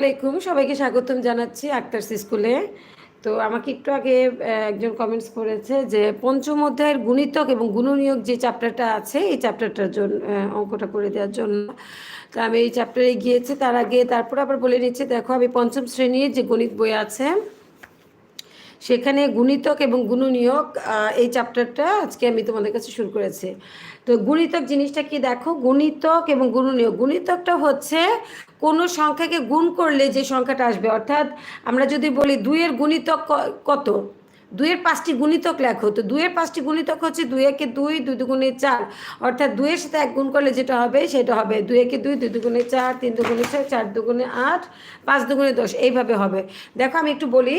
আলাইকুম, সবাইকে স্বাগতম জানাচ্ছি আক্তার স্কুলে। তো আমাকে একটু আগে একজন কমেন্টস করেছে যে পঞ্চম অধ্যায়ের গুণিতক এবং গুণনিয়োগ যে চ্যাপ্টারটা আছে, এই চ্যাপ্টারটার জন্য অঙ্কটা করে দেওয়ার জন্য। তো আমি এই চ্যাপ্টারে গিয়েছি, তার আগে তারপর আবার বলে নিচ্ছি, দেখো আমি পঞ্চম শ্রেণির যে গণিত বই আছে সেখানে গুণিতক এবং গুণনীয়ক এই চ্যাপ্টারটা আজকে আমি তোমাদের কাছে শুরু করেছি। তো গুণিতক জিনিসটা কি দেখো? গুণিতক এবং গুণনীয়ক। গুণিতকটা হচ্ছে কোনো সংখ্যাকে গুণ করলে যে সংখ্যাটা আসবে। অর্থাৎ আমরা যদি বলি দুইয়ের গুণিতক কত? দুইয়ের পাঁচটি গুণিতক লেখো। তো দুইয়ের পাঁচটি গুণিতক হচ্ছে দুই একে দুই দুই দুগুণে চার। অর্থাৎ দুইয়ের সাথে এক গুণ করলে যেটা হবে, সেটা হবে দুই একে দুই দুই দুগুণে চার, তিন দুগুণে ছয়, চার দুগুণে আট, পাঁচ দুগুণে দশ। এইভাবে হবে। দেখো আমি একটু বলি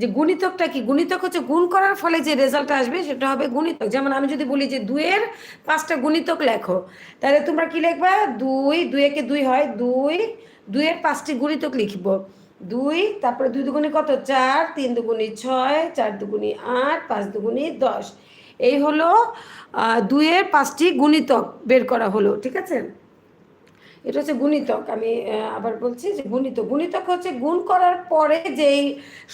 যে গুণিতকটা কি? গুণিতক হচ্ছে গুণ করার ফলে যে রেজাল্ট আসবে সেটা হবে গুণিতক। যেমন আমি যদি বলি যে দুয়ের পাঁচটা গুণিতক লেখো, তাহলে তোমরা কি লিখবা? দুই দুই একে দুই হয় দুই, দুইয়ের পাঁচটি গুণিতক লিখব। দুই, তারপরে দুই দুগুণি কত? চার, তিন দুগুণি ছয়, চার দুগুণি আট, পাঁচ দুগুণি দশ। এই হলো দুইয়ের পাঁচটি গুণিতক বের করা হলো, ঠিক আছে? এটা হচ্ছে গুণিতক। আমি আবার বলছি যে গুণিত গুণিতক হচ্ছে গুণ করার পরে যেই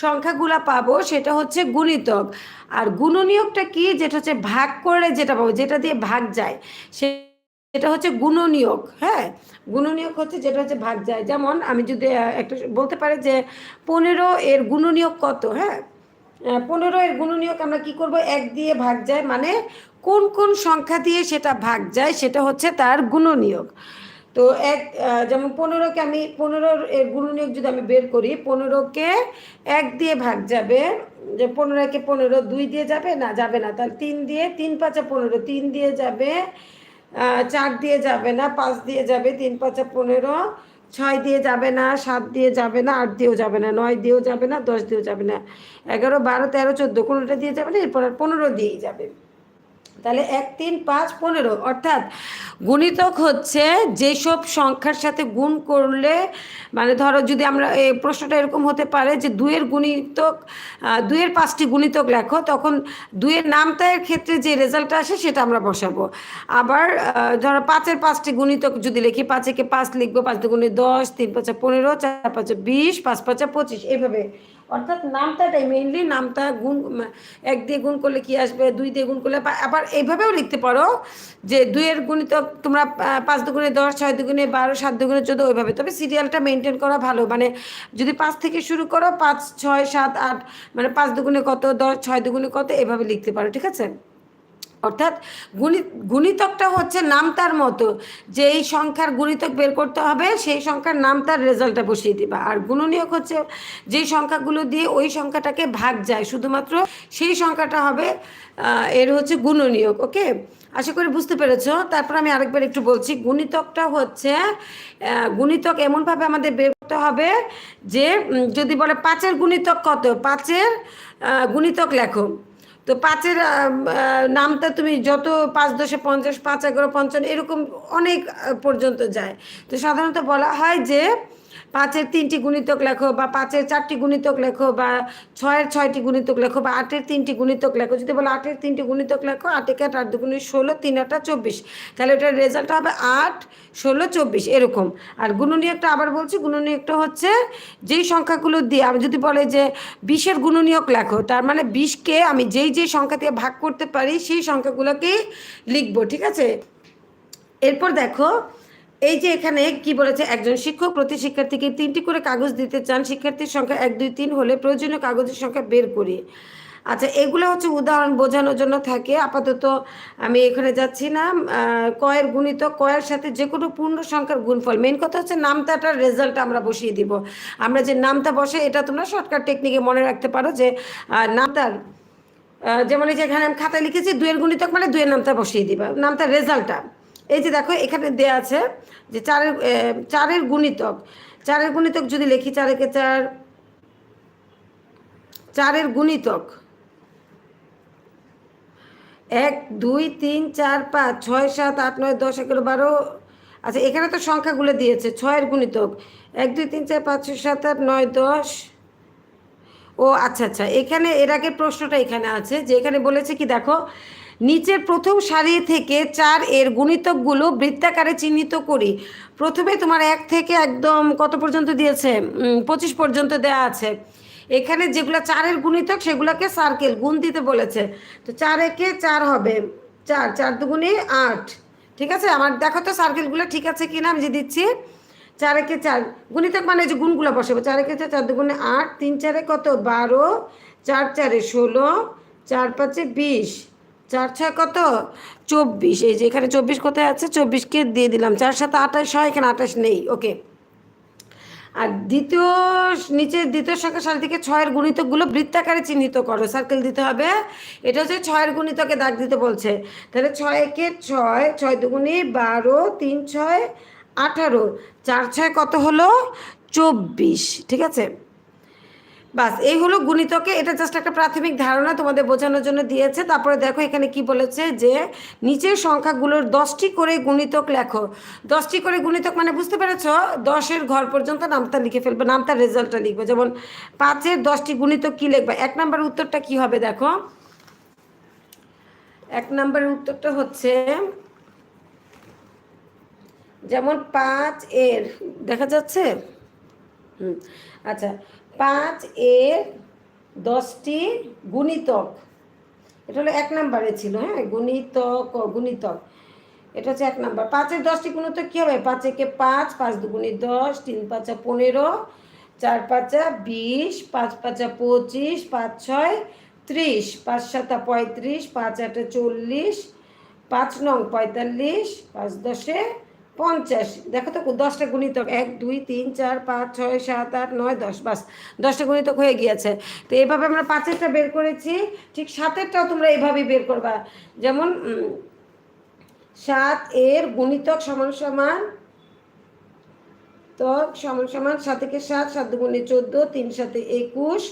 সংখ্যাগুলা পাবো সেটা হচ্ছে গুণিতক। আর গুণনীয়কটা কি? যেটা হচ্ছে ভাগ করে যেটা পাবো, যেটা দিয়ে ভাগ যায়, সে এটা হচ্ছে গুণনীয়ক হ্যাঁ? গুণনীয়ক হচ্ছে যেটা হচ্ছে ভাগ যায়। যেমন আমি যদি একটা বলতে পারি যে পনেরো এর গুণনীয়ক কত হ্যাঁ? পনেরো এর গুণনীয়ক আমরা কি করব? এক দিয়ে ভাগ যায় মানে কোন কোন সংখ্যা দিয়ে সেটা ভাগ যায় সেটা হচ্ছে তার গুণনীয়ক। তো এক যেমন পনেরোকে আমি, পনেরোর এর গুণনীয়ক যদি আমি বের করি, পনেরোকে এক দিয়ে ভাগ যাবে, যে পনেরোকে পনেরো দুই দিয়ে যাবে, না যাবে না, তাহলে তিন দিয়ে, তিন পাঁচা পনেরো, তিন দিয়ে যাবে চার দিয়ে যাবে না, পাঁচ দিয়ে যাবে, তিন পাঁচা পনেরো, ছয় দিয়ে যাবে না, সাত দিয়ে যাবে না, আট দিয়েও যাবে না, নয় দিয়েও যাবে না, দশ দিয়েও যাবে না, এগারো, বারো, তেরো, চোদ্দ, কোনোটা দিয়ে যাবে না, এরপর আর পনেরো দিয়েই যাবে। তাহলে এক, তিন, পাঁচ, পনেরো। অর্থাৎ গুণিতক হচ্ছে যেসব সংখ্যার সাথে গুণ করলে মানে ধরো যদি আমরা এই প্রশ্নটা এরকম হতে পারে যে দুয়ের গুণিতক দুইয়ের পাঁচটি গুণিতক লেখো, তখন দুইয়ের নামতায়ের ক্ষেত্রে যে রেজাল্টটা আসে সেটা আমরা বসাবো। আবার ধরো পাঁচের পাঁচটি গুণিতক যদি লিখি পাঁচেকে পাঁচ লিখব, পাঁচ দুগুণে দশ, তিন পাঁচা পনেরো, চার পাঁচা বিশ, পাঁচ পাঁচা পঁচিশ, এইভাবে অর্থাৎ নামতাটাই মেইনলি নামতা গুণ এক দিয়ে গুণ করলে কি আসবে, দুই দিয়ে গুণ করলে আবার এইভাবেও লিখতে পারো যে দুইয়ের গুণিত তোমরা পাঁচ দুগুণে দশ, ছয় দুগুণে বারো, সাত দুগুণে চোদ্দ, ওইভাবে। তবে সিরিয়ালটা মেনটেন করা ভালো। মানে যদি পাঁচ থেকে শুরু করো, পাঁচ, ছয়, সাত, আট মানে পাঁচ দুগুণে কত, দশ, ছয় দুগুণে কত, এভাবে লিখতে পারো, ঠিক আছে? অর্থাৎ গুণিত গুণিতকটা হচ্ছে নাম তার মতো। যে এই সংখ্যার গুণিতক বের করতে হবে, সেই সংখ্যার নাম তার রেজাল্টটা বসিয়ে দিবা। আর গুণনীয়ক হচ্ছে যেই সংখ্যাগুলো দিয়ে ওই সংখ্যাটাকে ভাগ যায়, শুধুমাত্র সেই সংখ্যাটা হবে এর হচ্ছে গুণনীয়ক, ওকে? আশা করি বুঝতে পেরেছ? তারপর আমি আরেকবার একটু বলছি, গুণিতকটা হচ্ছে গুণিতক এমনভাবে আমাদের বের করতে হবে যে যদি বলে পাঁচের গুণিতক কত? পাঁচের গুণিতক লেখো। তো পাঁচের নামটা তুমি যত পাঁচ দশে পঞ্চাশ, পাঁচ এগারো, পঞ্চান্ন, এরকম অনেক পর্যন্ত যায়। তো সাধারণত বলা হয় যে পাঁচের তিনটি গুণিতক লেখো বা পাঁচের চারটি গুণিতক লেখো বা ছয়ের ছয়টি গুণিতক লেখো বা আটের তিনটি গুণিতক লেখো। যদি বলো আটের তিনটি গুণিতক লেখো, আটে কাট আট দুগুণি ষোলো, তিন আটটা চব্বিশ। তাহলে ওটার রেজাল্ট হবে আট, ষোলো, চব্বিশ, এরকম। আর গুণনীয়কটা আবার বলছি, গুণনীয়কটা হচ্ছে যেই সংখ্যাগুলো দিয়ে আমি যদি বলে যে বিশের গুণনীয়ক লেখো, তার মানে বিশকে আমি যেই যেই সংখ্যা দিয়ে ভাগ করতে পারি, সেই সংখ্যাগুলোকেই লিখব, ঠিক আছে? এরপর দেখো এই যে এখানে কি বলেছে? একজন শিক্ষক প্রতি শিক্ষার্থীকে তিনটি করে কাগজ দিতে চান। শিক্ষার্থীর সংখ্যা এক, দুই, তিন হলে প্রয়োজনীয় কাগজের সংখ্যা বের করি। আচ্ছা এগুলো হচ্ছে উদাহরণ বোঝানোর জন্য থাকে। আপাতত আমি এখানে যাচ্ছি না। কয়ের গুণিত, কয়ের সাথে যে কোনো পূর্ণ সংখ্যার গুণফল। মেন কথা হচ্ছে নামতাটার রেজাল্ট আমরা বসিয়ে দিব। আমরা যে নামতা বসে, এটা তোমরা শর্টকাট টেকনিকে মনে রাখতে পারো যে নামতার যেমন এই যে এখানে আমি খাতায় লিখেছি দুয়ের গুণিতক মানে দুয়ের নামতা বসিয়ে দিবা। নামতার রেজাল্টটা। এই যে দেখো, এখানে দেয়া আছে যে চারের চারের গুণিতক। চারের গুণিতক যদি লিখি চারেকে চার, চারের গুণিতক। এক, দুই, তিন, চার, পাঁচ, ছয়, সাত, আট, নয়, দশ, এগারো, বারো। আচ্ছা এখানে তো সংখ্যাগুলো দিয়েছে, ছয়ের গুণিতক। এক, দুই, তিন, চার, পাঁচ, ছয়, সাত, আট, নয়, দশ। ও আচ্ছা আচ্ছা এখানে এর আগের প্রশ্নটা এখানে আছে, যে এখানে বলেছে কি, দেখো নিচের প্রথম সারি থেকে চার এর গুণিতকগুলো বৃত্তাকারে চিহ্নিত করি। প্রথমে তোমার এক থেকে একদম কত পর্যন্ত দিয়েছে? পঁচিশ পর্যন্ত দেওয়া আছে। এখানে যেগুলো চারের গুণিতক, সেগুলোকে সার্কেল গুণ দিতে বলেছে। তো চার একে চার হবে। চার চার দুগুণে আট। ঠিক আছে? আমার দেখো তো সার্কেলগুলো ঠিক আছে কিনা, আমি যে দিচ্ছি। চার একে চার, গুণিতক মানে যে গুণগুলো বসাবো। চার একে চার চার দুগুণে আট। তিন চারে কত? বারো। চার চারে ষোলো। চার পাঁচে বিশ। চার ছয় কত? চব্বিশ। এই যে এখানে চব্বিশ কোথায় আছে? চব্বিশকে দিয়ে দিলাম। চার সাথে আঠাশ হয়, এখানে আঠাশ নেই। ওকে। আর দ্বিতীয় নিচের দ্বিতীয় সংখ্যা সারি থেকে ছয়ের গুণিতকগুলো বৃত্তাকারে চিহ্নিত করো। সার্কেল দিতে হবে। এটা হচ্ছে ছয়ের গুণিতকে দাগ দিতে বলছে। তাহলে ছয় একে ছয় ছয় দুগুণে বারো, তিন ছয়, আঠারো। চার ছয় কত হলো? চব্বিশ। ঠিক আছে? বাস, এই হলো গুণিতকে, এটা জাস্ট একটা প্রাথমিক ধারণা তোমাদের বোঝানোর জন্য দিয়েছে। তারপরে দেখো এখানে কি বলেছে যে, নিচের সংখ্যাগুলোর দশটি করে গুণিতক লেখো। দশটি করে গুণিতক মানে বুঝতে পেরেছ? দশের ঘর পর্যন্ত নামটা লিখে ফেলবে নামটার রেজাল্টটা লিখবে। যেমন পাঁচের দশটি গুণিতক কি লিখবে? এক নাম্বার উত্তরটা কি হবে দেখো? এক নাম্বারের উত্তরটা হচ্ছে, যেমন পাঁচ এর দেখা যাচ্ছে? হুম আচ্ছা পাঁচ এর দশটি গুণিতক। এটা হলো এক নাম্বারে ছিল হ্যাঁ? গুণিতক গুণিতক। এটা হচ্ছে এক নাম্বার। পাঁচের দশটি গুণিতক কী হবে? পাঁচ একে পাঁচ পাঁচ দুগুণি দশ, তিন পাঁচা পনেরো, চার পাঁচা বিশ, পাঁচ পাঁচা পঁচিশ, পাঁচ ছয় ত্রিশ, পাঁচ সাতা পঁয়ত্রিশ, পাঁচ আটে চল্লিশ, পাঁচ নং পঁয়তাল্লিশ, পাঁচ দশে পঞ্চাশ। দেখো তো, দশটা গুণিতক এক, দুই, তিন, চার, পাঁচ, ছয়, সাত, আট, নয়, দশ, বাস। দশটা গুণিতক হয়ে গিয়েছে। তো এইভাবে আমরা পাঁচেরটা বের করেছি। ঠিক সাতেরটাও তোমরা এইভাবেই বের করবা। যেমন সাত এর গুণিতক সমান সমান তক সমান সমান সাত থেকে সাত সাত দুগুণে চোদ্দ, তিন সাথে একুশ,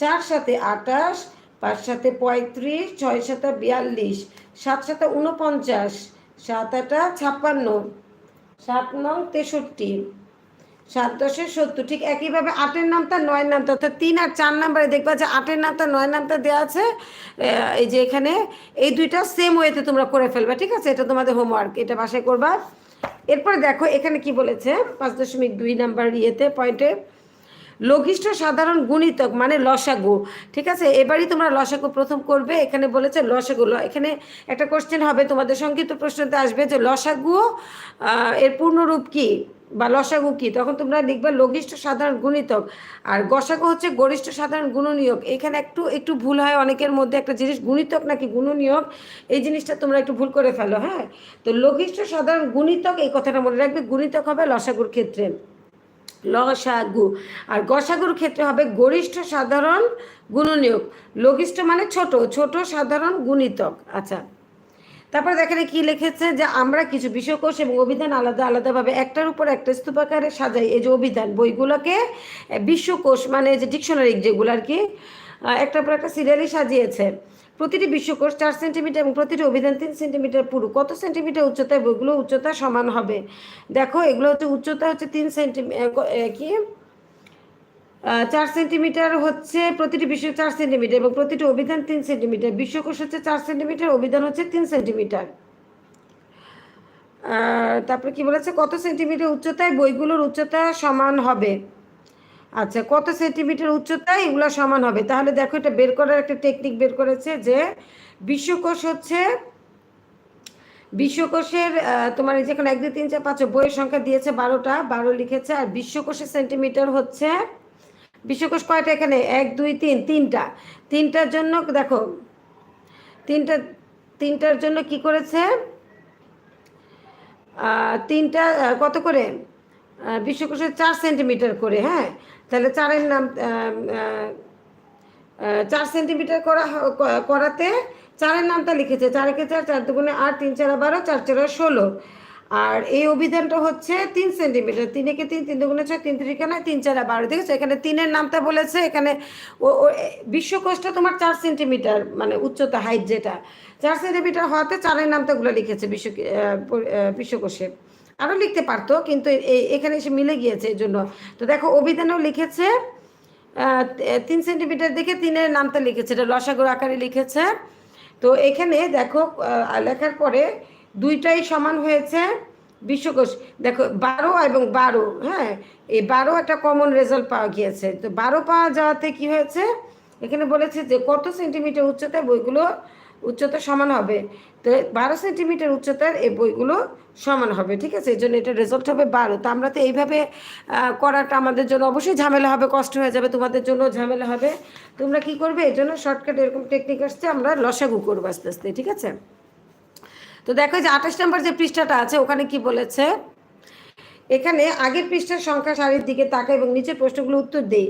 চার সাথে আটাশ পাঁচ সাথে পঁয়ত্রিশ, ছয় সাথে বিয়াল্লিশ, সাত সাথে উনপঞ্চাশ সাত আটা ছাপ্পান্ন। সাত নং তেষট্টি। সাত দশে সত্তর, ঠিক একইভাবে আটের নামটা নয়ের নামটা অর্থাৎ তিন আর চার নাম্বারে দেখবা যে আটের নামটা নয়ের নামটা দেওয়া আছে এই যে এখানে, এই দুইটা সেম ওয়েতে তোমরা করে ফেলবা, ঠিক আছে? এটা তোমাদের হোমওয়ার্ক এটা বাসায় করবা। এরপরে দেখো, এখানে কি বলেছে? পাঁচ দশমিক দুই নাম্বার ইয়েতে পয়েন্টে লঘিষ্ঠ সাধারণ গুণিতক মানে লসাগু। ঠিক আছে? এবারই তোমরা লসাগু প্রথম করবে। এখানে বলেছে লসাগু এখানে একটা কোশ্চেন হবে, তোমাদের সংক্ষিপ্ত প্রশ্নতে আসবে যে লসাগু এর পূর্ণরূপ কি বা লসাগু কি? তখন তোমরা লিখবে লঘিষ্ঠ সাধারণ গুণিতক। আর গসাগু হচ্ছে গরিষ্ঠ সাধারণ গুণনীয়ক। এখানে একটু একটু ভুল হয় অনেকের মধ্যে। একটা জিনিস গুণিতক নাকি গুণনীয়ক? এই জিনিসটা তোমরা একটু ভুল করে ফেলো হ্যাঁ? তো লঘিষ্ঠ সাধারণ গুণিতক, এই কথাটা মনে রাখবে, গুণিতক হবে লসাগুর ক্ষেত্রে। লসাগু। আর গসাগুর ক্ষেত্রে হবে গরিষ্ঠ সাধারণ গুণনীয়ক। লঘিষ্ঠ মানে ছোট ছোট সাধারণ গুণিতক। আচ্ছা তারপরে দেখেন কি লিখেছে যে আমরা কিছু বিশ্বকোষ এবং অভিধান আলাদা আলাদাভাবে একটার উপর একটা স্তূপাকারে সাজাই। এই যে অভিধান, বইগুলোকে বিশ্বকোষ মানে যে ডিকশনারি যেগুলো আর কি একটার পর একটা সিরিয়ালি সাজিয়েছে। প্রতিটি বিশ্বকোষ চার সেন্টিমিটার এবং প্রতিটি অভিধান তিন সেন্টিমিটার পুরু। কত সেন্টিমিটার উচ্চতায় বইগুলো উচ্চতা সমান হবে? দেখো, এগুলো হচ্ছে উচ্চতা হচ্ছে তিন সেন্টিমিটার কি চার সেন্টিমিটার হচ্ছে প্রতিটি বিশ্ব চার সেন্টিমিটার এবং প্রতিটি অভিধান তিন সেন্টিমিটার। বিশ্বকোষ হচ্ছে চার সেন্টিমিটার, অভিধান হচ্ছে তিন সেন্টিমিটার। তারপরে কি বলেছে? কত সেন্টিমিটার উচ্চতায় বইগুলোর উচ্চতা সমান হবে? আচ্ছা কত সেন্টিমিটার উচ্চতায় এগুলো সমান হবে। তাহলে দেখো, এটা বের করার একটা টেকনিক বের করেছে যে বিশ্বকোষ হচ্ছে, বিশ্বকোষের তোমার এই যেখানে এক, দুই, তিন, চার, পাঁচ বইয়ের সংখ্যা দিয়েছে বারোটা, বারো লিখেছে, আর বিশ্বকোষের সেন্টিমিটার হচ্ছে, বিশ্বকোষ কয়টা এখানে? এক, দুই, তিন, তিনটা। তিনটার জন্য, দেখো, তিনটা, তিনটার জন্য কি করেছে? তিনটা কত করে? আহ, বিশ্বকোষের চার সেন্টিমিটার করে হ্যাঁ? তাহলে চারের নাম চার সেন্টিমিটার করা করাতে চারের নামটা লিখেছে চারেকে চার চার দুগুণে আট তিন চার বারো চার চার ষোলো। আর এই অভিধানটা হচ্ছে তিন সেন্টিমিটার তিনেকে তিন তিন দুগুণে ছয় তিন তিরিকে নয় তিন চার বারো। দেখেছ? এখানে তিনের নামটা বলেছে এখানে ও বিশ্বকোষটা তোমার চার সেন্টিমিটার মানে উচ্চতা হাইট যেটা। চার সেন্টিমিটার হওয়াতে চারের নামটাগুলো লিখেছে বিশ্ব বিশ্বকোষে আরও লিখতে পারতো, কিন্তু এই এখানে এসে মিলে গিয়েছে এই জন্য। তো দেখো, অভিধানেও লিখেছে তিন সেন্টিমিটার দেখে তিনের নামটা লিখেছে, এটা লসাগুর আকারে লিখেছে। তো এখানে দেখো লেখার পরে দুইটাই সমান হয়েছে বিশ্বকোষ। দেখো, বারো এবং বারো হ্যাঁ এই বারো একটা কমন রেজাল্ট পাওয়া গিয়েছে। তো বারো পাওয়া যাওয়াতে কি হয়েছে? এখানে বলেছে যে কত সেন্টিমিটার উচ্চতায় বইগুলো উচ্চতা সমান হবে। তো বারো সেন্টিমিটার উচ্চতার এই বইগুলো সমান হবে, ঠিক আছে? এই জন্য এটা রেজাল্ট হবে বারো। তো আমরা তো এইভাবে করাটা আমাদের জন্য অবশ্যই ঝামেলা হবে, কষ্ট হয়ে যাবে, তোমাদের জন্য ঝামেলা হবে। তোমরা কি করবে? এই জন্য শর্টকাট এরকম টেকনিক আসছে, আমরা লসাগু করব আস্তে আস্তে, ঠিক আছে? তো দেখো যে আঠাশ নম্বর যে পৃষ্ঠাটা আছে, ওখানে কি বলেছে? এখানে আগের পৃষ্ঠার সংখ্যা সারির দিকে তাকা এবং নিচের প্রশ্নগুলো উত্তর দেই।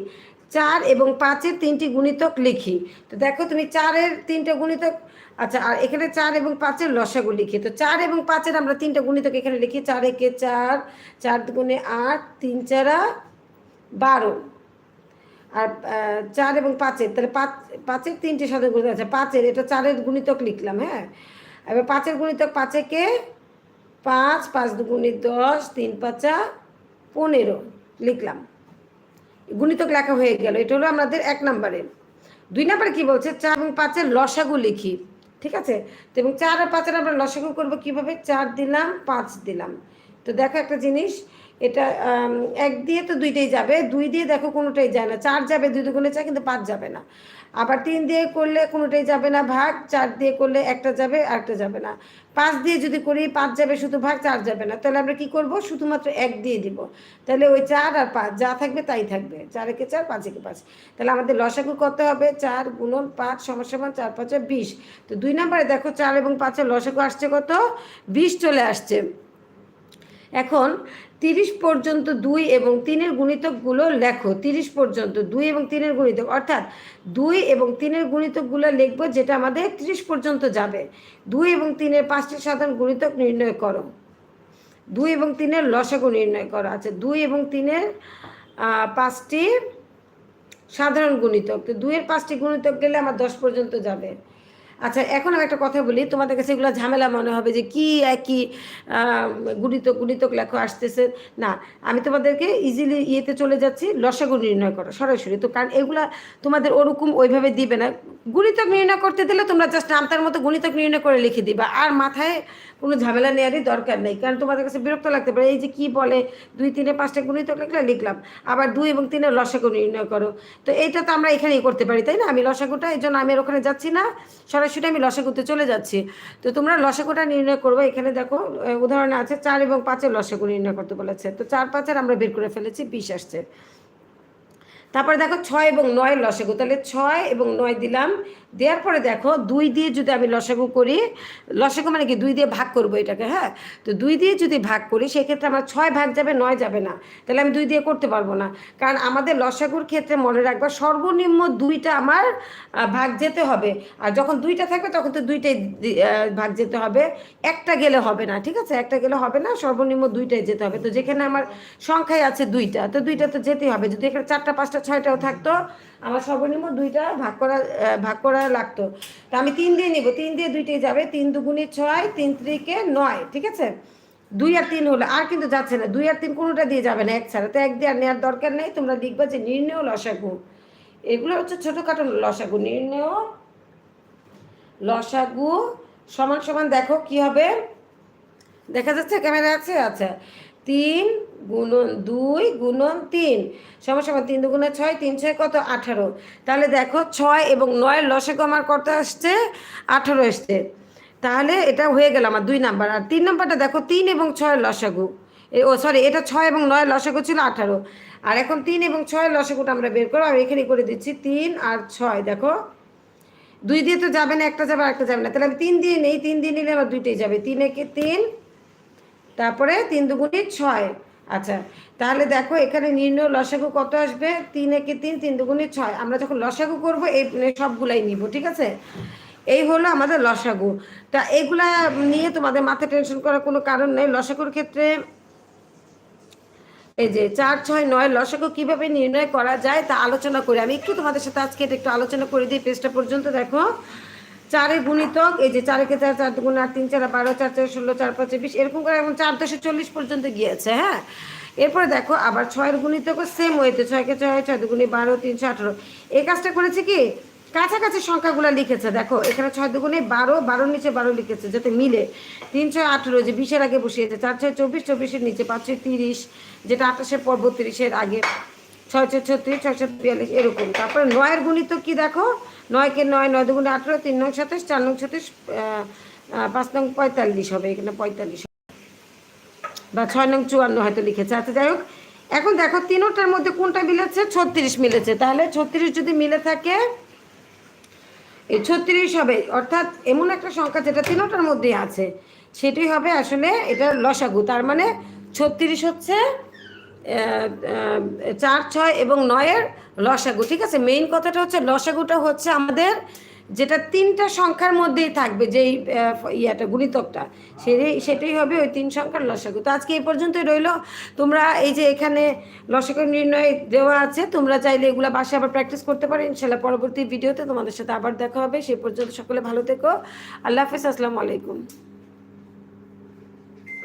চার এবং পাঁচের তিনটি গুণিতক লিখি। তো দেখো তুমি চারের তিনটে গুণিতক আচ্ছা আর এখানে চার এবং পাঁচের লসাগু লিখি। তো চার এবং পাঁচের আমরা তিনটা গুণিতক এখানে লিখি। চার একে চার চার গুণে আট, তিন চারা বারো। আর চার এবং পাঁচের, তাহলে পাঁচ, পাঁচের তিনটে সাধারণ গুণিতক আছে পাঁচের, এটা চারের গুণিতক লিখলাম হ্যাঁ? এবার পাঁচের গুণিতক পাঁচেকে পাঁচ পাঁচ দুগুণে দশ, তিন পাঁচা পনেরো লিখলাম। গুণিতক লেখা হয়ে গেল। এটা হলো আমাদের এক নম্বরে দুই নম্বরে কি বলছে? চার এবং পাঁচের লসাগু লিখি। ঠিক আছে? তো এবং চার আর পাঁচের আমরা লসাগু করব কীভাবে? চার দিলাম, পাঁচ দিলাম। তো দেখো একটা জিনিস এটা এক দিয়ে তো দুইটাই যাবে, দুই দিয়ে দেখো কোনোটাই যায় না, চার যাবে, দুই দুগুণে চার, কিন্তু পাঁচ যাবে না। আবার তিন দিয়ে করলে কোনোটাই যাবে না, ভাগ, চার দিয়ে করলে একটা যাবে, আরেকটা যাবে না। পাঁচ দিয়ে যদি করি, পাঁচ যাবে শুধু ভাগ, চার যাবে না। তাহলে আমরা কি করব? শুধুমাত্র এক দিয়ে দিব। তাহলে ওই চার আর পাঁচ, যা থাকবে তাই থাকবে। চারেকে চার, পাঁচ একে পাঁচ। তাহলে আমাদের লসাগু কত হবে? চার গুণন পাঁচ সমান চার পাঁচে বিশ। তো দুই নম্বরে দেখো চার এবং পাঁচের লসাগু আসছে কত? বিশ চলে আসছে। এখন তিরিশ পর্যন্ত দুই এবং তিনের গুণিতকগুলো লেখো, তিরিশ পর্যন্ত দুই এবং তিনের গুণিতক, অর্থাৎ দুই এবং তিনের গুণিতকগুলো লিখব যেটা আমাদের তিরিশ পর্যন্ত যাবে। দুই এবং তিনের পাঁচটি সাধারণ গুণিতক নির্ণয় করো। দুই এবং তিনের লসাগু নির্ণয় করো। আচ্ছা দুই এবং তিনের পাঁচটি সাধারণ গুণিতক। তো দুইয়ের পাঁচটি গুণিতক গেলে আমার দশ পর্যন্ত যাবে। আচ্ছা এখন আমি একটা কথা বলি। তোমাদের কাছে এগুলো ঝামেলা মনে হবে যে কি একই গুণিত, গুণিতক লেখো আসতেছে। না, আমি তোমাদেরকে ইজিলি ইয়েতে চলে যাচ্ছি, লসাগু নির্ণয় করো, সরাসরি। তো কারণ এগুলা তোমাদের ওরকম ওইভাবে দিবে না। গুণিতক নির্ণয় করতে দিলে তোমরা জাস্ট আমতার মতো গুণিতক নির্ণয় করে লিখে দিবা। আর মাথায় কোনো ঝামেলা নেওয়ারই দরকার নেই। কারণ তোমাদের কাছে বিরক্ত লাগতে পারে, এই যে কি বলে, দুই তিনে পাঁচটা গুণিতক লিখলে, লিখলাম। আবার দুই এবং তিনের লসাগু নির্ণয় করো। তো এইটা তো আমরা এখানেই করতে পারি, তাই না? আমি লসাগুটা, এই জন্য আমি ওখানে যাচ্ছি না। সরাসরি আমি লসাগুতে চলে যাচ্ছি। তো তোমরা লসাগুটা নির্ণয় করব, এখানে দেখো উদাহরণে আছে, চার এবং পাঁচের লসাগু নির্ণয় করতে বলেছে। তো চার, পাঁচের আমরা বের করে ফেলেছি বিশ আসছে। তারপরে দেখো ছয় এবং নয় লসাগু, তাহলে ছয় এবং নয় দিলাম। দেওয়ার পরে দেখো দুই দিয়ে যদি আমি লসাগু করি, লসাগু মানে কি? দুই দিয়ে ভাগ করব এটাকে হ্যাঁ? তো দুই দিয়ে যদি ভাগ করি, সেক্ষেত্রে আমার ছয় ভাগ যাবে, নয় যাবে না। তাহলে আমি দুই দিয়ে করতে পারব না। কারণ আমাদের লসাগুর ক্ষেত্রে মনে রাখবা, সর্বনিম্ন দুইটা আমার ভাগ যেতে হবে। আর যখন দুইটা থাকবে, তখন তো দুইটাই ভাগ যেতে হবে। একটা গেলে হবে না, ঠিক আছে? একটা গেলে হবে না, সর্বনিম্ন দুইটাই যেতে হবে। তো যেখানে আমার সংখ্যায় আছে দুইটা, তো দুইটা তো যেতেই হবে। যদি এখানে চারটা, পাঁচটা ছয়টাও থাকতো। আমার সর্বনিম্ন দুইটা ভাগ করা ভাগ করা লাগতো। তা আমি তিন দিয়ে নিব। তিন দিয়ে দুইটাই যাবে। তিন দুগুণে ছয়, তিন ত্রিকে নয়, ঠিক আছে? দুই আর তিন হলো আর কিন্তু যাচ্ছে না। দুই আর তিন কোনোটা দিয়ে যাবে না এক ছাড়া। তো এক দিয়ে আর নেওয়ার দরকার নেই। তোমরা লিখবা যে নির্ণয় লসাগু। এগুলো হচ্ছে ছোটোখাটো লসাগু। নির্ণয় লসাগু সমান সমান দেখো কি হবে। দেখা যাচ্ছে? ক্যামেরা আছে? আচ্ছা। তিন গুণন দুই গুণন তিন। সমান সমান তিন দুগুণে ছয়, তিন ছয় কত? আঠারো। তাহলে দেখো ছয় এবং নয় লসাগু আমার কত আসছে? আঠারো আসছে তাহলে এটা হয়ে গেল আমার দুই নাম্বার। আর তিন নাম্বারটা দেখো, তিন এবং ছয় লসাগু। ও সরি এটা ছয় এবং নয় লসাগু ছিল আঠারো। আর এখন তিন এবং ছয় লসাগুটা আমরা বের করো আমি এখানে করে দিচ্ছি তিন আর ছয়, দেখো। দুই দিয়ে তো যাবে না, একটা যাবে আর একটা যাবে না। তাহলে আমি তিন দিয়ে নেই, তিন দিয়ে নিলে আমার দুইটাই যাবে। তিন একে তিন? তারপরে তিন দুগুণে ছয়। আচ্ছা তাহলে দেখো এখানে নির্ণয় লসাগু কত আসবে? তিন একে তিন তিন দুগুণে ছয়। আমরা যখন লসাগু করব, এই মানে সবগুলাই নিব, ঠিক আছে? এই হলো আমাদের লসাগু। তা এগুলা নিয়ে তোমাদের মাথায় টেনশন করার কোনো কারণ নেই। লসাগুর ক্ষেত্রে এই যে চার, ছয়, নয় লসাগু কীভাবে নির্ণয় করা যায় তা আলোচনা করি। আমি একটু তোমাদের সাথে আজকে একটু আলোচনা করে দিই, পেজটা পর্যন্ত দেখো। চারে গুণিতক, এই যে চারেকে চার চার দুগুণ আট, তিন, চার, বারো, চার চার, ষোলো, চার, পাঁচে বিশ এরকম করে এখন চার দশে চল্লিশ পর্যন্ত গিয়েছে হ্যাঁ? এরপরে দেখো, আবার ছয়ের গুণিতকও সেম ওয়েতে ছয়কে ছয় ছয় দুগুণে বারো তিনশো আঠারো। এই কাজটা করেছে কি? কাছাকাছি সংখ্যাগুলো লিখেছে, দেখো, এখানে ছয় দুগুণে বারো, বারোর নিচে বারো লিখেছে, যাতে মিলে। তিন, ছয়, আঠেরো, যে বিশের আগে বসিয়েছে, চার, ছয়, চব্বিশ, চব্বিশের নিচে, পাঁচ, ছয়, তিরিশ, যেটা আঠাশের পর বত্রিশের আগে, ছয় ছয়, ছত্রিশ, ছয় ছয়, বিয়াল্লিশ, এরকম। তারপরে নয়ের গুণিত কি দেখো? নয়কে নয় নয় দুগুণে আঠেরো, তিন নং সাতাশ, চার নং সাতাশ, পাঁচ নং পঁয়তাল্লিশ হবে, এখানে পঁয়তাল্লিশ বা ছয় নং চুয়ান্ন হয়তো লিখেছে। আচ্ছা যাই হোক, এখন দেখো, তিনোটার মধ্যে কোনটা মিলেছে? ছত্রিশ মিলেছে। তাহলে ছত্রিশ যদি মিলে থাকে, এই ছত্রিশ হবে, অর্থাৎ এমন একটা সংখ্যা যেটা তিনোটার মধ্যেই আছে সেটাই হবে আসলে এটা লসাগু। তার মানে ছত্রিশ হচ্ছে চার, ছয় এবং নয়ের লসাগু। ঠিক আছে মেইন কথাটা হচ্ছে লসাগুটা হচ্ছে আমাদের যেটা তিনটা সংখ্যার মধ্যেই থাকবে, যেই ইয়াটা, গুণিতকটা। সেটাই সেটাই হবে ওই তিন সংখ্যার লসাগু। তো আজকে এই পর্যন্তই রইল। তোমরা এই যে এখানে লসাগু নির্ণয় দেওয়া আছে, তোমরা চাইলে এগুলো বাসায় আবার প্র্যাকটিস করতে পারো। ইনশাল্লাহ পরবর্তী ভিডিওতে তোমাদের সাথে আবার দেখা হবে। সেই পর্যন্ত সকলে ভালো থেকো। আল্লাহ হাফিজ, আসসালামু আলাইকুম।